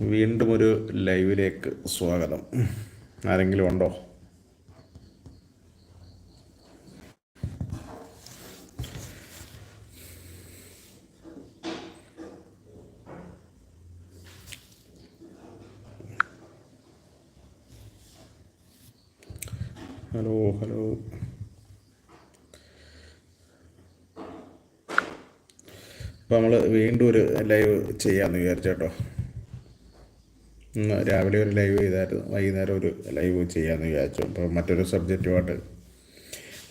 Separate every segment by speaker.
Speaker 1: വീണ്ടും ഒരു ലൈവിലേക്ക് സ്വാഗതം. ആരെങ്കിലും ഉണ്ടോ? Hello hello. അപ്പോൾ നമ്മൾ വീണ്ടും ഒരു ലൈവ് ചെയ്യാമെന്ന് വിചാരിച്ചേട്ടോ രാവിലെ ഒരു ലൈവ് ചെയ്തായിരുന്നു. വൈകുന്നേരം ഒരു ലൈവ് ചെയ്യാമെന്ന് വിചാരിച്ചു. അപ്പോൾ മറ്റൊരു സബ്ജക്റ്റുമായിട്ട്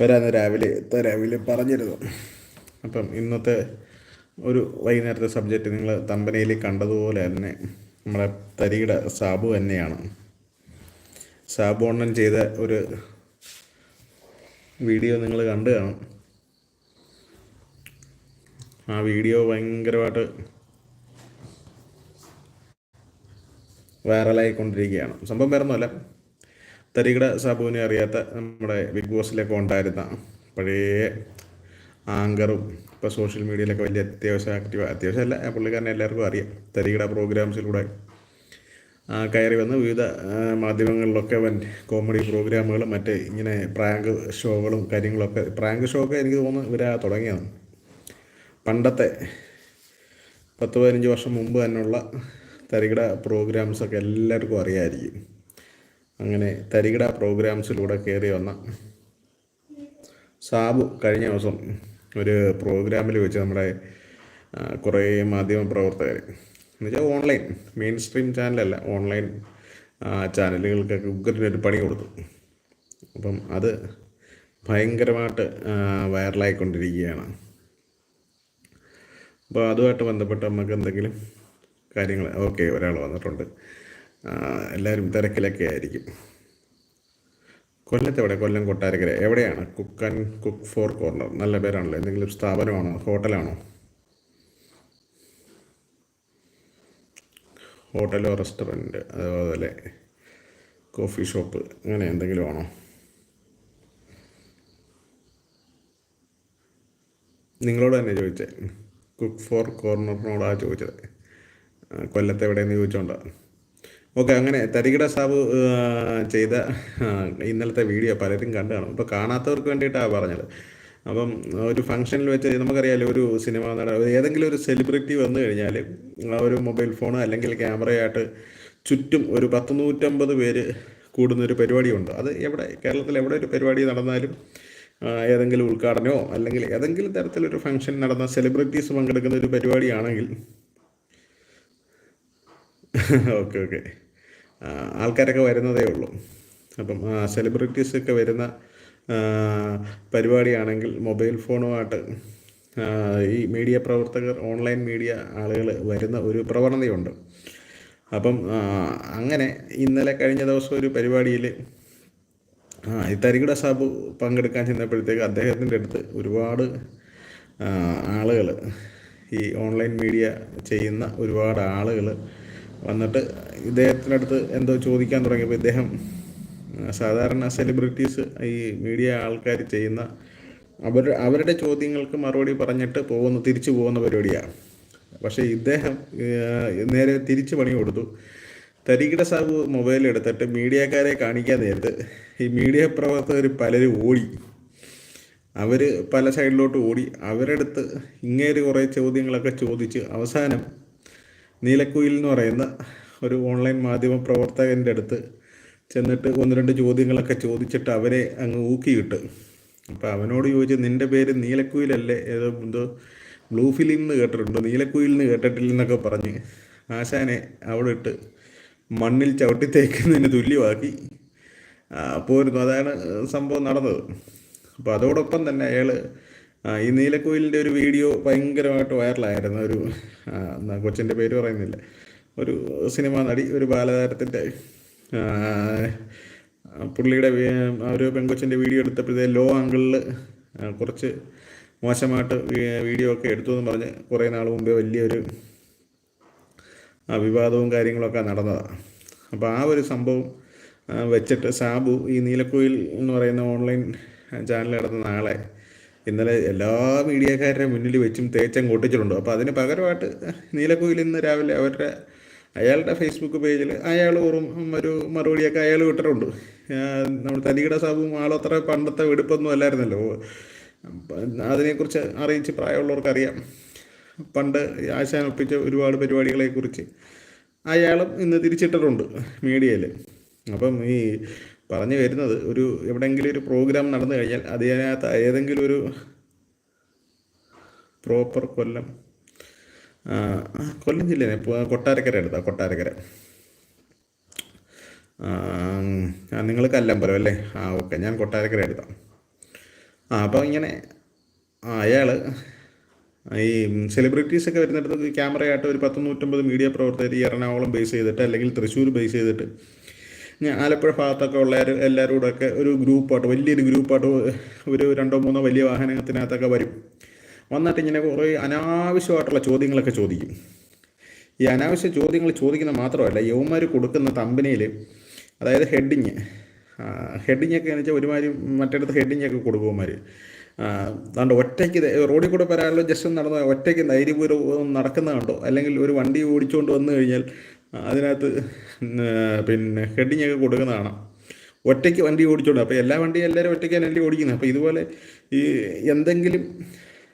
Speaker 1: വരാമെന്ന് രാവിലെ രാവിലെ പറഞ്ഞിരുന്നു. അപ്പം ഇന്നത്തെ ഒരു വൈകുന്നേരത്തെ സബ്ജക്റ്റ് നിങ്ങൾ തമ്പനയിൽ കണ്ടതുപോലെ തന്നെ നമ്മളെ തരികിട സാബു തന്നെയാണ്. സാബു അണ്ണൻ ചെയ്ത ഒരു വീഡിയോ നിങ്ങൾ കണ്ടു കാണും. ആ വീഡിയോ ഭയങ്കരമായിട്ട് വൈറലായിക്കൊണ്ടിരിക്കുകയാണ്. സംഭവം വേറെ തരികിട സാബുവിനെ അറിയാത്ത നമ്മുടെ ബിഗ് ബോസിലൊക്കെ ഉണ്ടായിരുന്ന പഴയ ആങ്കറും ഇപ്പോൾ സോഷ്യൽ മീഡിയയിലൊക്കെ വലിയ അത്യാവശ്യം ആക്റ്റീവ് അത്യാവശ്യമല്ല അല്ല പുള്ളിക്കാരനെ എല്ലാവർക്കും അറിയാം. തരികിട പ്രോഗ്രാംസിലൂടെ കയറി വന്ന് വിവിധ മാധ്യമങ്ങളിലൊക്കെ വൻ കോമഡി പ്രോഗ്രാമുകളും മറ്റ് ഇങ്ങനെ പ്രാങ്ക് ഷോകളും കാര്യങ്ങളൊക്കെ പ്രാങ്ക് ഷോ ഒക്കെ എനിക്ക് തോന്നുന്നു ഇവരാ തുടങ്ങിയതാണ്. പണ്ടത്തെ പത്ത് പതിനഞ്ച് വർഷം മുമ്പ് തന്നെയുള്ള തരികിട പ്രോഗ്രാംസൊക്കെ എല്ലാവർക്കും അറിയാമായിരിക്കും അങ്ങനെ തരികിട പ്രോഗ്രാംസിലൂടെ കയറി വന്ന സാബു കഴിഞ്ഞ ദിവസം ഒരു പ്രോഗ്രാമിൽ വെച്ച് നമ്മുടെ കുറേ മാധ്യമ പ്രവർത്തകർ എന്നുവെച്ചാൽ ഓൺലൈൻ മെയിൻ സ്ട്രീം ചാനലല്ല ഓൺലൈൻ ചാനലുകൾക്കൊക്കെ ഉഗ്രനൊരു പണി കൊടുത്തു. അപ്പം അത് ഭയങ്കരമായിട്ട് വൈറലായിക്കൊണ്ടിരിക്കുകയാണ് അപ്പോൾ അതുമായിട്ട് ബന്ധപ്പെട്ട് നമുക്ക് എന്തെങ്കിലും കാര്യങ്ങൾ ഓക്കെ ഒരാൾ വന്നിട്ടുണ്ട്. എല്ലാവരും തിരക്കിലൊക്കെ ആയിരിക്കും. കൊല്ലത്ത് എവിടെ? കൊല്ലം കൊട്ടാരക്കര. എവിടെയാണ്? Cook and cook four corner. നല്ല പേരാണല്ലോ. എന്തെങ്കിലും സ്ഥാപനമാണോ? ഹോട്ടലാണോ? ഹോട്ടലോ റെസ്റ്റോറന്റ്? അതുപോലെ കോഫി ഷോപ്പ്. അങ്ങനെ എന്തെങ്കിലും ആണോ? നിങ്ങളോട് തന്നെ ചോദിച്ചേ. കുക്ക് ഫോർ കോർണറിനോടാണ് ചോദിച്ചത്. കൊല്ലത്ത് എവിടെയെന്ന് ചോദിച്ചുകൊണ്ടാണ് ഓക്കെ അങ്ങനെ തരികിട സാബു ചെയ്ത ഇന്നലത്തെ വീഡിയോ പലരും കണ്ടു കാണും ഇപ്പോൾ കാണാത്തവർക്ക് വേണ്ടിയിട്ടാണ് പറഞ്ഞത്. അപ്പം ഒരു ഫംഗ്ഷനിൽ വെച്ച് നമുക്കറിയാലോ ഒരു സിനിമ നട ഏതെങ്കിലും ഒരു സെലിബ്രിറ്റി വന്നു കഴിഞ്ഞാൽ ഒരു മൊബൈൽ ഫോൺ അല്ലെങ്കിൽ ക്യാമറയായിട്ട് ചുറ്റും ഒരു പത്ത് നൂറ്റമ്പത് പേര് കൂടുന്നൊരു പരിപാടിയുണ്ട്. അത് എവിടെ കേരളത്തിൽ എവിടെ ഒരു പരിപാടി നടന്നാലും ഏതെങ്കിലും ഉദ്ഘാടനമോ അല്ലെങ്കിൽ ഏതെങ്കിലും തരത്തിലൊരു ഫംഗ്ഷൻ നടന്ന സെലിബ്രിറ്റീസ് പങ്കെടുക്കുന്ന ഒരു പരിപാടിയാണെങ്കിൽ ഓക്കെ ഓക്കെ. ആൾക്കാരൊക്കെ വരുന്നതേ ഉള്ളൂ. അപ്പം സെലിബ്രിറ്റീസ് ഒക്കെ വരുന്ന പരിപാടിയാണെങ്കിൽ മൊബൈൽ ഫോണുമായിട്ട് ഈ മീഡിയ പ്രവർത്തകർ ഓൺലൈൻ മീഡിയ ആളുകൾ വരുന്ന ഒരു പ്രവണതയുണ്ട്. അപ്പം അങ്ങനെ ഇന്നലെ കഴിഞ്ഞ ദിവസം ഒരു പരിപാടിയിൽ തരികിട സാബു പങ്കെടുക്കാൻ ചെന്നപ്പോഴത്തേക്ക് അദ്ദേഹത്തിന്റെ അടുത്ത് ഒരുപാട് ആളുകൾ ഈ ഓൺലൈൻ മീഡിയ ചെയ്യുന്ന ഒരുപാട് ആളുകൾ വന്നിട്ട് ഇദ്ദേഹത്തിന്റെ അടുത്ത് എന്തോ ചോദിക്കാൻ തുടങ്ങിയപ്പോൾ ഇദ്ദേഹം സാധാരണ സെലിബ്രിറ്റീസ് ഈ മീഡിയ ആൾക്കാർ ചെയ്യുന്ന അവർ അവരുടെ ചോദ്യങ്ങൾക്ക് മറുപടി പറഞ്ഞിട്ട് പോകുന്ന തിരിച്ചു പോകുന്ന പരിപാടിയാണ് പക്ഷേ ഇദ്ദേഹം നേരെ തിരിച്ചു പണി കൊടുത്തു. തരികിട സാബു മൊബൈൽ എടുത്തിട്ട് മീഡിയക്കാരെ കാണിക്കാൻ നേരത്ത് ഈ മീഡിയ പ്രവർത്തകർ പലരും ഓടി. അവർ പല സൈഡിലോട്ട് ഓടി. അവരെടുത്ത് ഇങ്ങേര് കുറേ ചോദ്യങ്ങളൊക്കെ ചോദിച്ച് അവസാനം നീലക്കുയിൽ എന്ന് പറയുന്ന ഒരു ഓൺലൈൻ മാധ്യമ പ്രവർത്തകന്റെ അടുത്ത് ചെന്നിട്ട് ഒന്ന് രണ്ട് ചോദ്യങ്ങളൊക്കെ ചോദിച്ചിട്ട് അവരെ അങ്ങ് ഊക്കിയിട്ട്. അപ്പോൾ അവനോട് ചോദിച്ചു നിന്റെ പേര് നീലക്കുയിലല്ലേ? ഏതോ എന്തോ ബ്ലൂ ഫിലിം എന്ന് കേട്ടിട്ടുണ്ടോ നീലക്കുയിൽ എന്ന് കേട്ടിട്ടില്ലെന്നൊക്കെ പറഞ്ഞ് ആശാനെ അവിടെ ഇട്ട് മണ്ണിൽ ചവിട്ടി തേക്കുന്നതിന് തുല്യമാക്കി. പോരുന്നു. അതാണ് സംഭവം നടന്നത്. അപ്പോൾ അതോടൊപ്പം തന്നെ അയാൾ ഈ നീലക്കുയിലിന്റെ ഒരു വീഡിയോ ഭയങ്കരമായിട്ട് വൈറലായിരുന്നു. ഒരു കൊച്ചിന്റെ പേര് പറയുന്നില്ല. ഒരു സിനിമ നടി ഒരു ബാലതാരത്തിന്റെ പുള്ളിയുടെ ഒരു പെങ്കൊച്ചിന്റെ വീഡിയോ എടുത്തപ്പോഴത്തെ ലോ ആംഗിളിൽ കുറച്ച് മോശമായിട്ട് വീഡിയോ ഒക്കെ എടുത്തു എന്ന് പറഞ്ഞ് കുറേ നാൾ മുമ്പേ വലിയൊരു വിവാദവും കാര്യങ്ങളൊക്കെ നടന്നതാണ് അപ്പോൾ ആ ഒരു സംഭവം വെച്ചിട്ട് സാബു ഈ നീലക്കുയിൽ എന്ന് പറയുന്ന ഓൺലൈൻ ചാനൽ നടത്തുന്ന ആളെ ഇന്നലെ എല്ലാ മീഡിയക്കാരുടെ മുന്നിൽ വെച്ചും തേച്ചം കൊട്ടിച്ചിട്ടുണ്ട്. അപ്പോൾ അതിന് പകരമായിട്ട് നീലക്കുയിൽ ഇന്ന് രാവിലെ അവരുടെ അയാളുടെ ഫേസ്ബുക്ക് പേജിൽ അയാൾ ഒരു ഒരു മറുപടിയൊക്കെ അയാൾ വിട്ടിട്ടുണ്ട് നമ്മൾ തനികിട സാബും ആളത്ര പണ്ടത്തെ വെടുപ്പൊന്നും അല്ലായിരുന്നല്ലോ. അതിനെക്കുറിച്ച് അറിയിച്ച് പ്രായമുള്ളവർക്കറിയാം പണ്ട് ആശാൻ ഒപ്പിച്ച ഒരുപാട് പരിപാടികളെക്കുറിച്ച് അയാളും ഇന്ന് തിരിച്ചിട്ടിട്ടുണ്ട് മീഡിയയിൽ. അപ്പം ഈ പറഞ്ഞു വരുന്നത്. ഒരു എവിടെയെങ്കിലും ഒരു പ്രോഗ്രാം നടന്നു കഴിഞ്ഞാൽ അതിനകത്ത് ഏതെങ്കിലും ഒരു പ്രോപ്പർ കൊല്ലം കൊല്ലം ജില്ലയിലെ കൊട്ടാരക്കര എടുത്താ കൊട്ടാരക്കര. നിങ്ങൾ കല്ലമ്പലം അല്ലേ? ആ ഓക്കെ ഞാൻ കൊട്ടാരക്കര എടുത്താം ആ അപ്പോൾ ഇങ്ങനെ അയാൾ ഈ സെലിബ്രിറ്റീസൊക്കെ വരുന്നിടത്ത് ക്യാമറയായിട്ട് ഒരു പത്ത് നൂറ്റമ്പത് മീഡിയ പ്രവർത്തകർ എറണാകുളം ബേസ് ചെയ്തിട്ട് അല്ലെങ്കിൽ തൃശ്ശൂർ ബേസ് ചെയ്തിട്ട് ആലപ്പുഴ ഭാഗത്തൊക്കെ ഉള്ള എല്ലാവരും കൂടെ ഒക്കെ ഒരു ഗ്രൂപ്പായിട്ട് വലിയൊരു ഗ്രൂപ്പായിട്ട് ഒരു രണ്ടോ മൂന്നോ വലിയ വാഹനത്തിനകത്തൊക്കെ വരും. വന്നിട്ട് ഇങ്ങനെ കുറേ അനാവശ്യമായിട്ടുള്ള ചോദ്യങ്ങളൊക്കെ ചോദിക്കും. ഈ അനാവശ്യ ചോദ്യങ്ങൾ ചോദിക്കുന്നത് മാത്രമല്ല യുവമാർ കൊടുക്കുന്ന കമ്പനിയിൽ അതായത് ഹെഡിങ് ഹെഡിങ് ഒക്കെ എന്ന് വെച്ചാൽ ഒരുമാതിരി മറ്റിടത്ത് ഹെഡിങ് ഒക്കെ കൊടുക്കുമാർ അതുകൊണ്ട് ഒറ്റയ്ക്ക് റോഡിൽ കൂടെ പറയാനുള്ള ജസ്റ്റ് നടന്ന ഒറ്റയ്ക്ക് ധൈര്യപൂർവം നടക്കുന്ന കണ്ടോ? അല്ലെങ്കിൽ ഒരു വണ്ടി ഓടിച്ചുകൊണ്ട് വന്നു കഴിഞ്ഞാൽ അതിനകത്ത് പിന്നെ ഹെഡിങ് ഒക്കെ കൊടുക്കുന്ന കാണാം ഒറ്റയ്ക്ക് വണ്ടി ഓടിച്ചോണ്ട് അപ്പോൾ എല്ലാ വണ്ടിയും എല്ലാവരും ഒറ്റയ്ക്കാണല്ലേ ഓടിക്കുന്നത്. അപ്പോൾ ഇതുപോലെ ഈ എന്തെങ്കിലും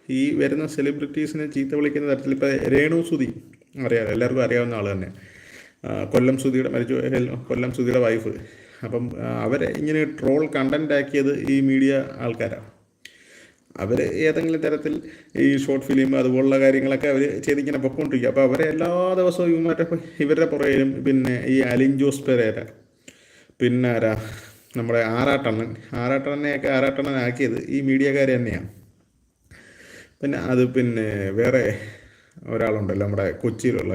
Speaker 1: ഈ വരുന്ന സെലിബ്രിറ്റീസിനെ ചീത്ത വിളിക്കുന്ന തരത്തിൽ ഇപ്പോൾ രേണു സുധി അറിയാം എല്ലാവർക്കും അറിയാവുന്ന ആൾ തന്നെ. കൊല്ലം സുധിയുടെ മരിച്ചു കൊല്ലം സുധിയുടെ വൈഫ് അപ്പം അവരെ ഇങ്ങനെ ട്രോൾ കണ്ടന്റ് ആക്കിയത് ഈ മീഡിയ ആൾക്കാരാണ് അവർ ഏതെങ്കിലും തരത്തിൽ ഈ ഷോർട്ട് ഫിലിം അതുപോലുള്ള കാര്യങ്ങളൊക്കെ അവർ ചെയ്തിങ്ങനെ പൊക്കോണ്ടിരിക്കുക അപ്പോൾ അവരെ എല്ലാ ദിവസവും ഇവന്മാരുടെ ഇവരുടെ പുറകിലും പിന്നെ ഈ അലിൻ ജോസ് പെരേര പിന്നെ ആരാ? നമ്മുടെ ആറാട്ടണ്ണൻ. ആറാട്ടണ്ണനെയൊക്കെ ആറാട്ടണ്ണനാക്കിയത് ഈ മീഡിയക്കാർ തന്നെയാണ്. പിന്നെ അത് പിന്നെ വേറെ ഒരാളുണ്ടല്ലോ നമ്മുടെ കൊച്ചിയിലുള്ള.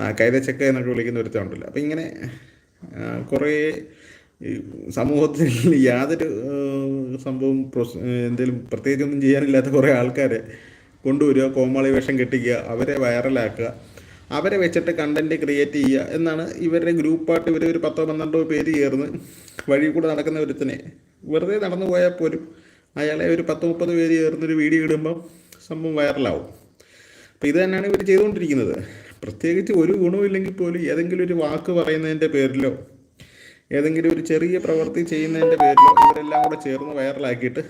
Speaker 1: ആ കൈതച്ചക്ക എന്നൊക്കെ വിളിക്കുന്ന ഒരുത്തമുണ്ടല്ലോ അപ്പം ഇങ്ങനെ കുറേ ഈ സമൂഹത്തിൽ യാതൊരു സംഭവം പ്രൊസ് എന്തെങ്കിലും പ്രത്യേകിച്ചൊന്നും ചെയ്യാനില്ലാത്ത കുറേ ആൾക്കാരെ കൊണ്ടുവരിക കോമാളി വേഷം കെട്ടിക്കുക അവരെ വൈറലാക്കുക അവരെ വെച്ചിട്ട് കണ്ടന്റ് ക്രിയേറ്റ് ചെയ്യുക എന്നാണ് ഇവരുടെ ഗ്രൂപ്പായിട്ട് ഇവർ ഒരു പത്തോ പന്ത്രണ്ടോ പേര് ചേർന്ന് വഴി കൂടെ നടക്കുന്ന ഒരുത്തിനെ. വെറുതെ നടന്നു പോയാൽ പോലും അയാളെ ഒരു പത്ത് മുപ്പത് പേര് ചേർന്നൊരു വീഡിയോ ഇടുമ്പം സംഭവം വൈറലാവും. അപ്പോൾ ഇത് തന്നെയാണ് ഇവർ ചെയ്തുകൊണ്ടിരിക്കുന്നത്. പ്രത്യേകിച്ച് ഒരു ഗുണമില്ലെങ്കിൽ പോലും ഏതെങ്കിലും ഒരു വാക്ക് പറയുന്നതിന്റെ പേരിലോ ഏതെങ്കിലും ഒരു ചെറിയ പ്രവൃത്തി ചെയ്യുന്നതിന്റെ പേരിലോ ഇവരെല്ലാം കൂടെ ചേർന്ന് വൈറലാക്കിയിട്ട്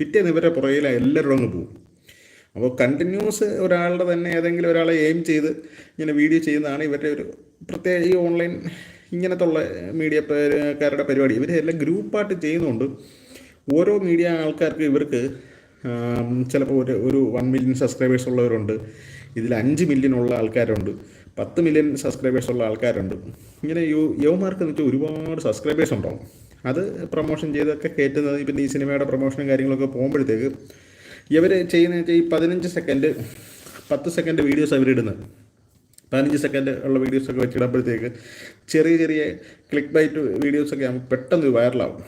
Speaker 1: പിറ്റേന്ന് ഇവരെ പുറകിൽ എല്ലാവരും അങ്ങ് പോകും. അപ്പോൾ കണ്ടിന്യൂസ് ഒരാളുടെ തന്നെ ഏതെങ്കിലും ഒരാളെ എയിം ചെയ്ത് ഇങ്ങനെ വീഡിയോ ചെയ്യുന്നതാണ് ഇവരുടെ ഒരു പ്രത്യേക ഈ ഓൺലൈൻ ഇങ്ങനത്തെ ഉള്ള മീഡിയക്കാരുടെ പരിപാടി. ഇവർ എല്ലാം ഗ്രൂപ്പായിട്ട് ചെയ്യുന്നുണ്ട് ഓരോ മീഡിയ ആൾക്കാർക്ക് ഇവർക്ക് ചിലപ്പോൾ ഒരു ഒരു വൺ മില്യൺ സബ്സ്ക്രൈബേഴ്സ് ഉള്ളവരുണ്ട്. ഇതിൽ അഞ്ച് മില്യൺ ഉള്ള ആൾക്കാരുണ്ട്. പത്ത് മില്യൺ സബ്സ്ക്രൈബേഴ്സ് ഉള്ള ആൾക്കാരുണ്ട്. ഇങ്ങനെ യു യുവമാർക്ക് എന്ന് വെച്ചാൽ ഒരുപാട് സബ്സ്ക്രൈബേഴ്സ് ഉണ്ടാവും. അത് പ്രൊമോഷൻ ചെയ്തൊക്കെ കയറ്റുന്നത് പിന്നെ ഈ സിനിമയുടെ പ്രൊമോഷനും കാര്യങ്ങളൊക്കെ പോകുമ്പോഴത്തേക്ക് ഇവർ ചെയ്യുന്ന വെച്ചാൽ ഈ പതിനഞ്ച് സെക്കൻഡ് പത്ത് സെക്കൻഡ് വീഡിയോസ് അവരിടുന്നത് പതിനഞ്ച് സെക്കൻഡ് ഉള്ള വീഡിയോസൊക്കെ വെച്ചിടുമ്പോഴത്തേക്ക് ചെറിയ ചെറിയ ക്ലിക്ക് ബൈറ്റ് വീഡിയോസൊക്കെ ആകുമ്പോൾ പെട്ടെന്ന് വൈറലാവും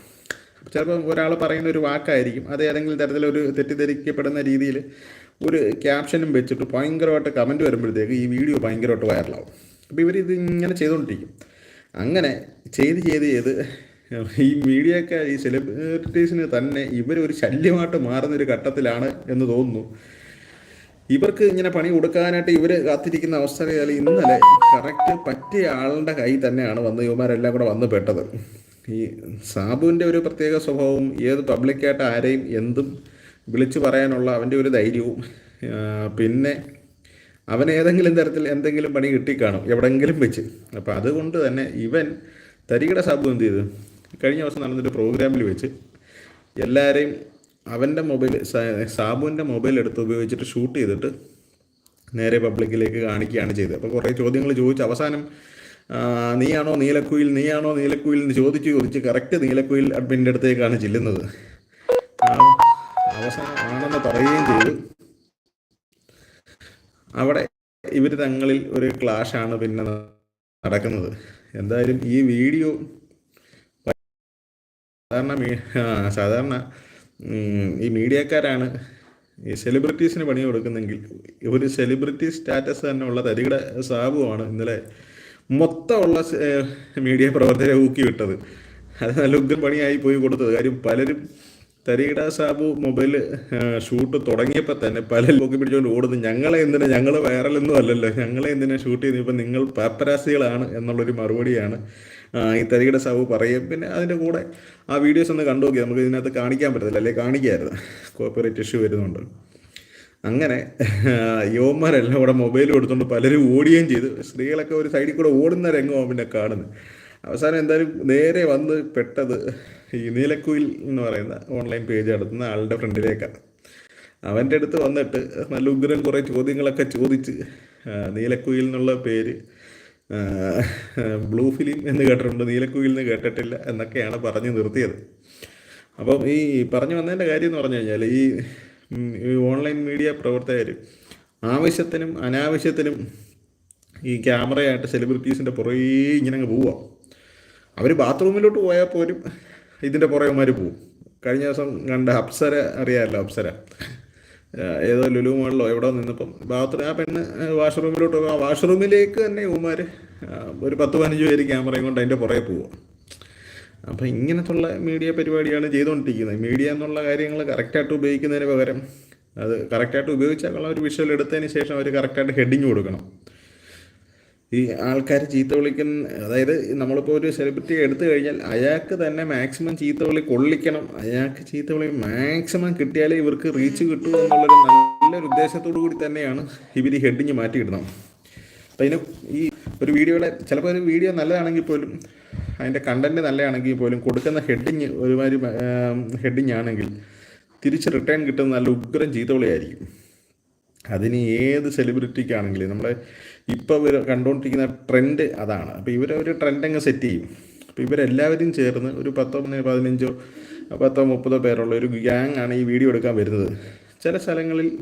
Speaker 1: ചിലപ്പോൾ ഒരാൾ പറയുന്ന ഒരു വാക്കായിരിക്കും. അത് ഏതെങ്കിലും തരത്തിലൊരു തെറ്റിദ്ധരിക്കപ്പെടുന്ന രീതിയിൽ ഒരു ക്യാപ്ഷനും വെച്ചിട്ട് ഭയങ്കരമായിട്ട് കമന്റ് വരുമ്പോഴത്തേക്ക് ഈ വീഡിയോ ഭയങ്കരമായിട്ട് വൈറലാവും അപ്പോൾ ഇവർ ഇത് ഇങ്ങനെ ചെയ്തുകൊണ്ടിരിക്കും. അങ്ങനെ ചെയ്ത് ചെയ്ത് ചെയ്ത് ഈ മീഡിയക്കാർ ഈ സെലിബ്രിറ്റീസിന് തന്നെ ഇവർ ഒരു ശല്യമായിട്ട് മാറുന്നൊരു ഘട്ടത്തിലാണ് എന്ന് തോന്നുന്നു. ഇവർക്ക് ഇങ്ങനെ പണി കൊടുക്കാനായിട്ട് ഇവർ കാത്തിരിക്കുന്ന അവസ്ഥയിൽ ഇന്നലെ കറക്റ്റ് പറ്റിയ ആളുടെ കൈ തന്നെയാണ് വന്ന് യുവമാരെല്ലാം കൂടെ വന്ന് പെട്ടത്. ഈ സാബുവിന്റെ ഒരു പ്രത്യേക സ്വഭാവവും ഏത് പബ്ലിക്കായിട്ട് ആരെയും എന്തും വിളിച്ചു പറയാനുള്ള അവന്റെ ഒരു ധൈര്യവും. പിന്നെ അവൻ ഏതെങ്കിലും തരത്തിൽ എന്തെങ്കിലും പണി കിട്ടിക്കാണും എവിടെങ്കിലും വെച്ച്. അപ്പോൾ അതുകൊണ്ട് തന്നെ ഇവൻ തരികിട സാബു എന്ത് ചെയ്തു? കഴിഞ്ഞ ദിവസം നടന്നൊരു പ്രോഗ്രാമിൽ വെച്ച് എല്ലാവരെയും അവന്റെ മൊബൈൽ സാബുവിന്റെ മൊബൈൽ എടുത്ത് ഉപയോഗിച്ചിട്ട് ഷൂട്ട് ചെയ്തിട്ട് നേരെ പബ്ലിക്കിലേക്ക് കാണിക്കുകയാണ് ചെയ്തത്. അപ്പോൾ കുറേ ചോദ്യങ്ങൾ ചോദിച്ച് അവസാനം നീയാണോ നീലക്കുയിൽ നീയാണോ നീലക്കുയിൽ എന്ന് ചോദിച്ച് ചോദിച്ച് കറക്റ്റ് നീലക്കുയിൽ അഡ്മിന്റെ അടുത്തേക്കാണ് ചെല്ലുന്നത്. അവസാനം ആണെന്ന് പറയുകയും ചെയ്തു. അവിടെ ഇവർ തങ്ങളിൽ ഒരു ക്ലാഷാണ് പിന്നെ നടക്കുന്നത്. എന്തായാലും ഈ വീഡിയോ സാധാരണ സാധാരണ ഈ മീഡിയക്കാരാണ് ഈ സെലിബ്രിറ്റീസിന് പണി കൊടുക്കുന്നെങ്കിൽ ഒരു സെലിബ്രിറ്റി സ്റ്റാറ്റസ് തന്നെ ഉള്ള തരികിട സാബുവാണ് ഇന്നലെ മൊത്തമുള്ള മീഡിയ പ്രവർത്തകരെ ഊക്കി വിട്ടത് അത് നല്ല ഉഗ്രൻ പണിയായി പോയി കൊടുത്തത്. കാര്യം പലരും തരികിട സാബു മൊബൈൽ ഷൂട്ട് തുടങ്ങിയപ്പോൾ തന്നെ പല പൊക്കി പിടിച്ചുകൊണ്ട് ഓടുന്നു. ഞങ്ങളെ എന്തിനാ? ഞങ്ങൾ വൈറലൊന്നും അല്ലല്ലോ. ഞങ്ങളെ എന്തിനാ ഷൂട്ട് ചെയ്യുന്നത് ഇപ്പം നിങ്ങൾ പാപ്പരാസികളാണ് എന്നുള്ളൊരു മറുപടിയാണ് ഈ തരികിട സാബു പറയും പിന്നെ അതിന്റെ കൂടെ ആ വീഡിയോസ് ഒന്ന് കണ്ടു നോക്കി നമുക്ക് ഇതിനകത്ത് കാണിക്കാൻ പറ്റത്തില്ല. അല്ലെ? കാണിക്കായിരുന്നു. കോപ്പറേറ്റ് ഇഷ്യൂ വരുന്നുണ്ട്. അങ്ങനെ യുവന്മാരെല്ലാം കൂടെ മൊബൈൽ കൊടുത്തുകൊണ്ട് പലരും ഓടുകയും ചെയ്തു. സ്ത്രീകളൊക്കെ ഒരു സൈഡിൽ കൂടെ ഓടുന്ന രംഗമാണ് പിന്നെ കാണുന്നത് അവസാനം എന്തായാലും നേരെ വന്ന് പെട്ടത് ഈ നീലക്കുയിൽ എന്ന് പറയുന്ന ഓൺലൈൻ പേജ് നടത്തുന്ന ആളുടെ ഫ്രണ്ടിലേക്കാണ് അവന്റെ അടുത്ത് വന്നിട്ട് നല്ല ഉഗ്രം കുറേ ചോദ്യങ്ങളൊക്കെ ചോദിച്ച് നീലക്കുയിൽ എന്നുള്ള പേര് ബ്ലൂ ഫിലിം എന്ന് കേട്ടിട്ടുണ്ട് നീലക്കുയിൽ എന്ന് കേട്ടിട്ടില്ല എന്നൊക്കെയാണ് പറഞ്ഞു നിർത്തിയത്. അപ്പം ഈ പറഞ്ഞു വന്നതിന്റെ കാര്യം എന്ന് പറഞ്ഞു കഴിഞ്ഞാൽ ഈ ഓൺലൈൻ മീഡിയ പ്രവർത്തകർ ആവശ്യത്തിനും അനാവശ്യത്തിനും ഈ ക്യാമറയായിട്ട് സെലിബ്രിറ്റീസിന്റെ പുറകെ ഇങ്ങനെ അങ്ങ് പോവാം അവർ ബാത്റൂമിലോട്ട് പോയാൽ പോലും ഇതിന്റെ പുറകെമാർ പോവും. കഴിഞ്ഞ ദിവസം കണ്ട അപ്സര അറിയാമല്ലോ അപ്സര. ഏതോ ലുലു മോളിലോ എവിടെ നിന്നപ്പം ബാത്റൂം ആ പെണ്ണ് വാഷ്റൂമിലോട്ട് ആ വാഷ്റൂമിലേക്ക് തന്നെ ഇവന്മാർ ഒരു പത്ത് പതിനഞ്ച് പേര് ക്യാമറയും കൊണ്ട് അതിന്റെ പുറകെ പോവുക അപ്പോൾ ഇങ്ങനത്തുള്ള മീഡിയ പരിപാടിയാണ് ചെയ്തുകൊണ്ടിരിക്കുന്നത്. മീഡിയ എന്നുള്ള കാര്യങ്ങൾ കറക്റ്റായിട്ട് ഉപയോഗിക്കുന്നതിന് പകരം അത് കറക്റ്റായിട്ട് ഉപയോഗിച്ചാൽ ഒരു വിഷ്വൽ എടുത്തതിന് ശേഷം അവർ കറക്റ്റായിട്ട് ഹെഡിങ് കൊടുക്കണം. ഈ ആൾക്കാർ ചീത്ത വിളിക്കുന്ന അതായത് നമ്മളിപ്പോൾ ഒരു സെലിബ്രിറ്റി എടുത്തു കഴിഞ്ഞാൽ അയാൾക്ക് തന്നെ മാക്സിമം ചീത്ത വിളി കൊള്ളിക്കണം. അയാൾക്ക് ചീത്ത വിളി മാക്സിമം കിട്ടിയാലേ ഇവർക്ക് റീച്ച് കിട്ടൂ എന്നുള്ളൊരു നല്ലൊരു ഉദ്ദേശത്തോടു കൂടി തന്നെയാണ് ഇവർ ഈ ഹെഡിങ് മാറ്റിയിടുന്നത്. അപ്പം അതിന് ഈ ഒരു വീഡിയോയുടെ ചിലപ്പോൾ ഒരു വീഡിയോ നല്ലതാണെങ്കിൽ പോലും അതിന്റെ കണ്ടന്റ് നല്ലതാണെങ്കിൽ പോലും കൊടുക്കുന്ന ഹെഡിങ് ഒരുമാതിരി ഹെഡിങ് ആണെങ്കിൽ തിരിച്ച് റിട്ടേൺ കിട്ടുന്ന നല്ല ഉഗ്രം ചീത്തവിളിയായിരിക്കും അതിന് ഏത് സെലിബ്രിറ്റിക്കാണെങ്കിലും നമ്മളെ ഇപ്പോൾ ഇവർ കണ്ടുകൊണ്ടിരിക്കുന്ന ട്രെൻഡ് അതാണ്. അപ്പോൾ ഇവരൊരു ട്രെൻഡ് അങ്ങ് സെറ്റ് ചെയ്യും. അപ്പോൾ ഇവരെല്ലാവരും ചേർന്ന് ഒരു പത്തോ പതിന- പതിനഞ്ചോ പത്തോ മുപ്പതോ പേരുള്ള ഒരു ഗ്യാങ് ആണ് ഈ വീഡിയോ എടുക്കാൻ വരുന്നത്. ചില സ്ഥലങ്ങളിൽ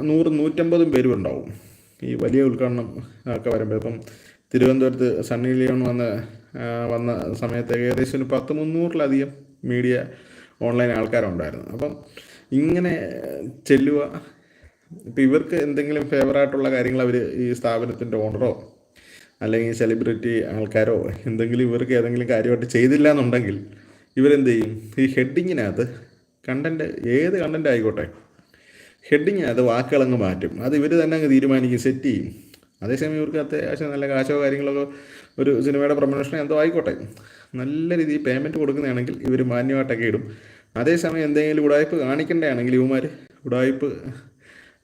Speaker 1: നൂറ് നൂറ്റമ്പതും പേരും ഉണ്ടാവും. ഈ വലിയ ഉദ്ഘാടനം ഒക്കെ വരുമ്പോൾ ഇപ്പം തിരുവനന്തപുരത്ത് സണ്ണി ലിയോൺ വന്ന വന്ന സമയത്ത് ഏകദേശം ഒരു പത്ത് മുന്നൂറിലധികം മീഡിയ ഓൺലൈൻ ആൾക്കാരുണ്ടായിരുന്നു. അപ്പം ഇങ്ങനെ ചെല്ലുക ഇപ്പം ഇവർക്ക് എന്തെങ്കിലും ഫേവറായിട്ടുള്ള കാര്യങ്ങൾ അവർ ഈ സ്ഥാപനത്തിന്റെ ഓണറോ അല്ലെങ്കിൽ സെലിബ്രിറ്റി ആൾക്കാരോ എന്തെങ്കിലും ഇവർക്ക് ഏതെങ്കിലും കാര്യമായിട്ട് ചെയ്തില്ല എന്നുണ്ടെങ്കിൽ ഇവരെന്ത് ചെയ്യും? ഈ ഹെഡിങ്ങിനകത്ത് കണ്ടന്റ് ഏത് കണ്ടന്റ് ആയിക്കോട്ടെ ഹെഡിങ്ങിനകത്ത് വാക്കുകളങ്ങ് മാറ്റും. അത് ഇവർ തന്നെ അങ്ങ് തീരുമാനിക്കും സെറ്റ് ചെയ്യും. അതേസമയം ഇവർക്ക് അത്യാവശ്യം നല്ല കാശോ കാര്യങ്ങളൊക്കെ ഒരു സിനിമയുടെ പ്രൊമോഷനോ എന്തോ ആയിക്കോട്ടെ. നല്ല രീതിയിൽ പേയ്മെന്റ് കൊടുക്കുന്നതാണെങ്കിൽ ഇവർ മാന്യമായിട്ടൊക്കെ ഇടും. അതേസമയം എന്തെങ്കിലും ഉടായ്പ് കാണിക്കേണ്ടതാണെങ്കിൽ ഇവന്മാർ ഉടായ്പ്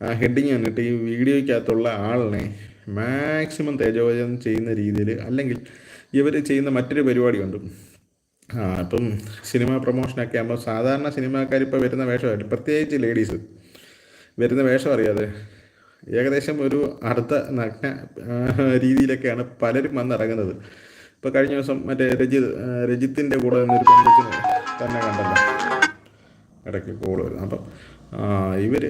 Speaker 1: ഹെഡിങ് കണ്ടിട്ട് ഈ വീഡിയോയ്ക്കകത്തുള്ള ആളിനെ മാക്സിമം തേജോവചനം ചെയ്യുന്ന രീതിയിൽ അല്ലെങ്കിൽ ഇവർ ചെയ്യുന്ന മറ്റൊരു പരിപാടിയുണ്ട് ആ ഇപ്പം സിനിമ പ്രൊമോഷനൊക്കെ ആകുമ്പോൾ സാധാരണ സിനിമാക്കാർ ഇപ്പോൾ വരുന്ന വേഷമായിട്ട് പ്രത്യേകിച്ച് ലേഡീസ് വരുന്ന വേഷം അറിയാതെ ഏകദേശം ഒരു അടുത്ത നഗ്ന ആ, രീതിയിലൊക്കെയാണ് പലരും വന്നിറങ്ങുന്നത്. ഇപ്പോൾ കഴിഞ്ഞ ദിവസം മറ്റേ രജിത് ആ, രജിത്തിന്റെ കൂടെ നിന്നൊരു പെൺകൊച്ചിനെ തന്നെ കണ്ടല്ലോ. ഇടയ്ക്ക് കോൾ വരുന്നത് അപ്പം ഇവർ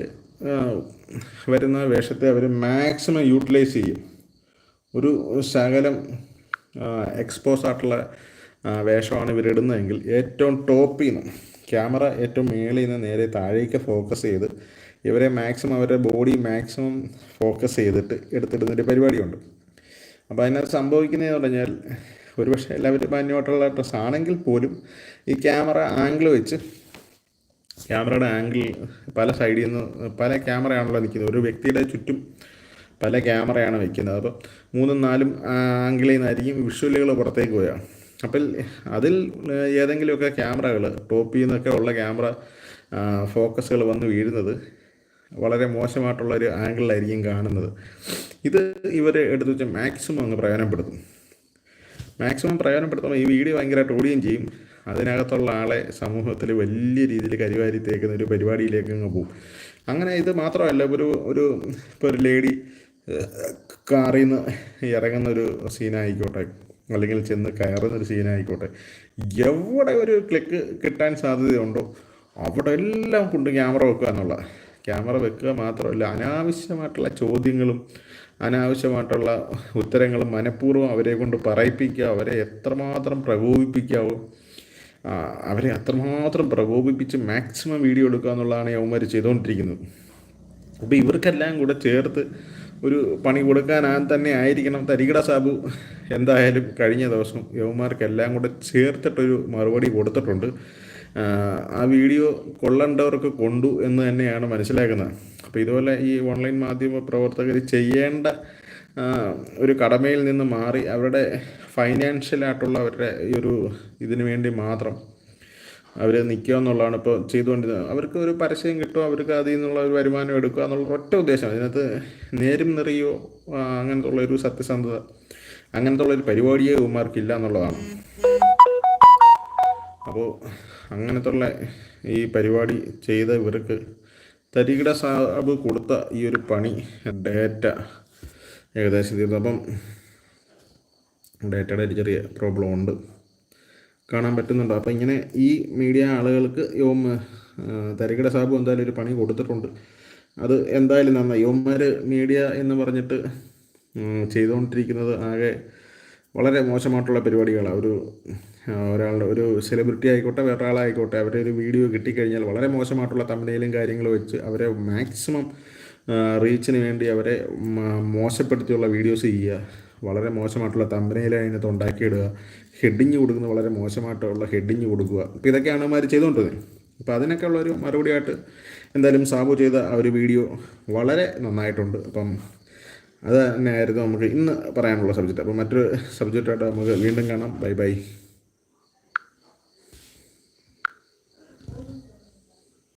Speaker 1: വരുന്ന വേഷത്തെ അവർ മാക്സിമം യൂട്ടിലൈസ് ചെയ്യും. ഒരു ശകലം എക്സ്പോസ് ആയിട്ടുള്ള വേഷമാണ് ഇവരിടുന്നതെങ്കിൽ ഏറ്റവും ടോപ്പിൽ നിന്ന് ക്യാമറ ഏറ്റവും മേളിൽ നിന്ന് നേരെ താഴേക്ക് ഫോക്കസ് ചെയ്ത് ഇവരെ മാക്സിമം അവരുടെ ബോഡി മാക്സിമം ഫോക്കസ് ചെയ്തിട്ട് എടുത്തിടുന്നൊരു പരിപാടിയുണ്ട്. അപ്പോൾ അതിനകത്ത് സംഭവിക്കുന്നതെന്ന് പറഞ്ഞാൽ ഒരുപക്ഷെ എല്ലാവരും മാന്യമായിട്ടുള്ള ഡ്രസ്സ് ആണെങ്കിൽ പോലും ഈ ക്യാമറ ആംഗിൾ വെച്ച് ക്യാമറയുടെ ആംഗിൾ പല സൈഡിൽ നിന്ന് പല ക്യാമറയാണല്ലോ നിൽക്കുന്നത്. ഒരു വ്യക്തിയുടെ ചുറ്റും പല ക്യാമറയാണ് വയ്ക്കുന്നത് അപ്പോൾ മൂന്നും നാലും ആംഗിളിൽ നിന്നായിരിക്കും വിഷ്വലുകൾ പുറത്തേക്ക് പോവുക. അപ്പോൾ അതിൽ ഏതെങ്കിലുമൊക്കെ ക്യാമറകൾ ടോപ്പിൽ നിന്നൊക്കെ ഉള്ള ക്യാമറ ഫോക്കസുകൾ വന്ന് വീഴുന്നത് വളരെ മോശമായിട്ടുള്ള ഒരു ആംഗിളിലായിരിക്കും കാണുന്നത്. ഇത് ഇവർ എടുത്തു വെച്ച് മാക്സിമം അങ്ങ് പ്രയോജനപ്പെടുത്തും. മാക്സിമം പ്രയോജനപ്പെടുത്തുമ്പോൾ ഈ വീഡിയോ ഭയങ്കരമായിട്ട് ഓടുകയും ചെയ്യും. അതിനകത്തുള്ള ആളെ സമൂഹത്തിൽ വലിയ രീതിയിൽ കരിവാരി തേക്കുന്ന ഒരു പരിപാടിയിലേക്ക് അങ്ങ് പോകും. അങ്ങനെ ഇത് മാത്രമല്ല ഒരു ഒരു ഇപ്പോൾ ഒരു ലേഡി കാറിൽ നിന്ന് ഇറങ്ങുന്ന ഒരു സീനായിക്കോട്ടെ അല്ലെങ്കിൽ ചെന്ന് കയറുന്ന ഒരു സീനായിക്കോട്ടെ എവിടെ ഒരു ക്ലിക്ക് കിട്ടാൻ സാധ്യതയുണ്ടോ അവിടെ എല്ലാം കൊണ്ട് ക്യാമറ വെക്കുക എന്നുള്ള ക്യാമറ വെക്കുക മാത്രമല്ല അനാവശ്യമായിട്ടുള്ള ചോദ്യങ്ങളും അനാവശ്യമായിട്ടുള്ള ഉത്തരങ്ങളും മനഃപൂർവം അവരെ കൊണ്ട് പറയിപ്പിക്കുക അവരെ എത്രമാത്രം പ്രകോപിപ്പിക്കാവോ അവരെ അത്രമാത്രം പ്രകോപിപ്പിച്ച് മാക്സിമം വീഡിയോ എടുക്കുക എന്നുള്ളതാണ് യൗമാർ ചെയ്തുകൊണ്ടിരിക്കുന്നത്. അപ്പോൾ ഇവർക്കെല്ലാം കൂടെ ചേർത്ത് ഒരു പണി കൊടുക്കാനാൻ തന്നെ ആയിരിക്കണം. തരികിട സാബു എന്തായാലും കഴിഞ്ഞ ദിവസം യൗമാർക്കെല്ലാം കൂടെ ചേർത്തിട്ടൊരു മറുപടി കൊടുത്തിട്ടുണ്ട്. ആ, വീഡിയോ കൊള്ളേണ്ടവർക്ക് കൊണ്ടു എന്ന് തന്നെയാണ് മനസ്സിലാക്കുന്നത്. അപ്പോൾ ഇതുപോലെ ഈ ഓൺലൈൻ മാധ്യമ പ്രവർത്തകർ ചെയ്യേണ്ട ഒരു കടമയിൽ നിന്ന് മാറി അവരുടെ ഫൈനാൻഷ്യലായിട്ടുള്ള അവരുടെ ഈ ഒരു ഇതിനു വേണ്ടി മാത്രം അവർ നിൽക്കുക എന്നുള്ളതാണ് ഇപ്പോൾ ചെയ്തുകൊണ്ടിരുന്നത്. അവർക്ക് ഒരു പരസ്യം കിട്ടുക അവർക്ക് അതിൽ നിന്നുള്ള ഒരു വരുമാനം എടുക്കുക എന്നുള്ള ഒറ്റ ഉദ്ദേശം ഇതിനകത്ത് നേരും നിറയോ അങ്ങനത്തുള്ള ഒരു സത്യസന്ധത അങ്ങനത്തെ ഉള്ള ഒരു പരിപാടിയേ ഉമാർക്കില്ല എന്നുള്ളതാണ്. അപ്പോൾ അങ്ങനത്തെ ഉള്ള ഈ പരിപാടി ചെയ്ത ഇവർക്ക് തരികിട സാബ് കൊടുത്ത ഈ ഒരു പണി ഡേറ്റ ഏകദേശം തീർന്നു അപ്പം ഡേറ്റയുടെ ഒരു ചെറിയ പ്രോബ്ലം ഉണ്ട്. കാണാൻ പറ്റുന്നുണ്ട്. അപ്പം ഇങ്ങനെ ഈ മീഡിയ ആളുകൾക്ക് യോം തരികിട സാബു എന്തായാലും ഒരു പണി കൊടുത്തിട്ടുണ്ട്. അത് എന്തായാലും നന്നായി. യോമാർ മീഡിയ എന്ന് പറഞ്ഞിട്ട് ചെയ്തുകൊണ്ടിരിക്കുന്നത് ആകെ വളരെ മോശമായിട്ടുള്ള പരിപാടികളാണ് ഒരു ഒരാളുടെ ഒരു സെലിബ്രിറ്റി ആയിക്കോട്ടെ വേറെ ആളായിക്കോട്ടെ അവരുടെ ഒരു വീഡിയോ കിട്ടിക്കഴിഞ്ഞാൽ വളരെ മോശമായിട്ടുള്ള തമിഴിലും കാര്യങ്ങളും വെച്ച് അവരെ മാക്സിമം റീച്ചിന് വേണ്ടി അവരെ മോശപ്പെടുത്തിയുള്ള വീഡിയോസ് ചെയ്യുക. വളരെ മോശമായിട്ടുള്ള തമ്പനയിൽ അതിനകത്ത് ഉണ്ടാക്കിയിടുക. ഹെഡിങ് കൊടുക്കുന്നത് വളരെ മോശമായിട്ടുള്ള ഹെഡിങ് കൊടുക്കുക. അപ്പോൾ ഇതൊക്കെയാണ് അവർ ചെയ്തുകൊണ്ടിരുന്നത്. അപ്പോൾ അതിനൊക്കെ ഉള്ളൊരു മറുപടിയായിട്ട് എന്തായാലും സാബു ചെയ്ത ആ ഒരു വീഡിയോ വളരെ നന്നായിട്ടുണ്ട്. അപ്പം അത് തന്നെയായിരുന്നു നമുക്ക് ഇന്ന് പറയാനുള്ള സബ്ജക്റ്റ് അപ്പോൾ മറ്റൊരു സബ്ജക്റ്റായിട്ട് നമുക്ക് വീണ്ടും കാണാം. Bye bye.